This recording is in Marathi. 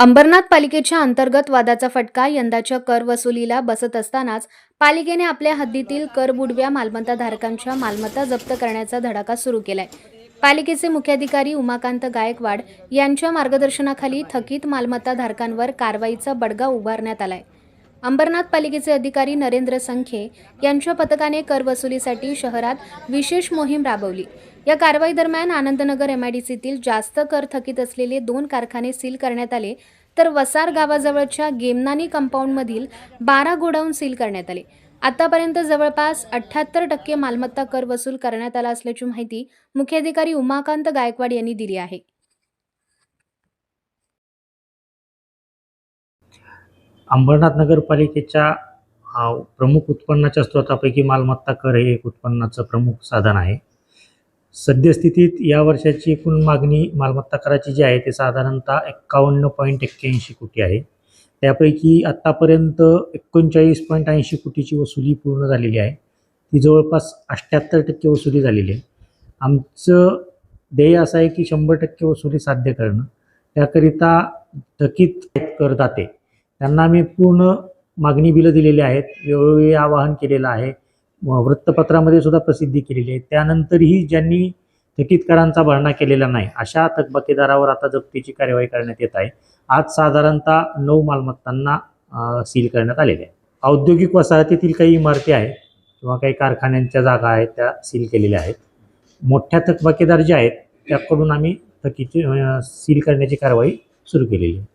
अंबरनाथ पालिकेच्या अंतर्गत वादाचा फटका यंदाच्या कर वसुलीला बसत असतानाच पालिकेने आपल्या हद्दीतील कर बुडव्या मालमत्ता धारकांच्या मालमत्ता जप्त करण्याचा धडाका सुरू केलाय. पालिकेचे मुख्याधिकारी उमाकांत गायकवाड यांच्या मार्गदर्शनाखाली थकीत मालमत्ता धारकांवर कारवाईचा बडगा उभारण्यात आलाय. अंबरनाथ पालिकेचे अधिकारी नरेंद्र संखे यांच्या पथकाने कर वसुलीसाठी शहरात विशेष मोहीम राबवली. या कारवाई दरम्यान आनंदनगर एमआयडीसीतील जास्त कर थकीत असलेले दोन कारखाने सील करण्यात आले तर वसार गावाजवळच्या गेमनानी कंपाऊंडमधील बारा गोडाऊन सील करण्यात आले. आतापर्यंत जवळपास अठ्ठ्याहत्तर टक्के मालमत्ता कर वसूल करण्यात आला असल्याची माहिती मुख्याधिकारी उमाकांत गायकवाड यांनी दिली आहे. अंबरनाथ नगरपालिकेच्या प्रमुख उत्पन्नाच्या स्रोतापैकी मालमत्ता कर हे एक उत्पन्नाचं प्रमुख साधन आहे. सद्यस्थितीत या वर्षाची एकूण मागणी मालमत्ता कराची जी आहे ते साधारणतः एक्कावन्न पॉईंट एक्क्याऐंशी कोटी आहे. त्यापैकी आत्तापर्यंत एकोणचाळीस पॉईंट ऐंशी कोटीची वसुली पूर्ण झालेली आहे. ती जवळपास अठ्ठ्याहत्तर टक्के वसुली झालेली आहे. आमचं ध्येय असं आहे की शंभर टक्के वसुली साध्य करणं. त्याकरिता थकीत करदाते त्यांना आम्ही पूर्ण मागणी बिलं दिलेली आहेत. वेळोवेळी आवाहन केलेलं आहे. व वृत्तपत्रामध्ये सुद्धा प्रसिद्धी केलेली आहे. त्यानंतरही ज्यांनी थकीत करांचा भरणा केलेला नाही अशा थकबाकीदारावर आता जप्तीची कार्यवाही करण्यात येत आहे. आज साधारणतः नऊ मालमत्तांना सील करण्यात आलेले आहे. औद्योगिक वसाहतीतील काही इमारती आहेत किंवा काही कारखान्यांच्या जागा आहेत त्या सील केलेल्या आहेत. मोठ्या थकबाकीदार जे आहेत त्याकडून आम्ही थकीची सील करण्याची कारवाई सुरू केलेली आहे.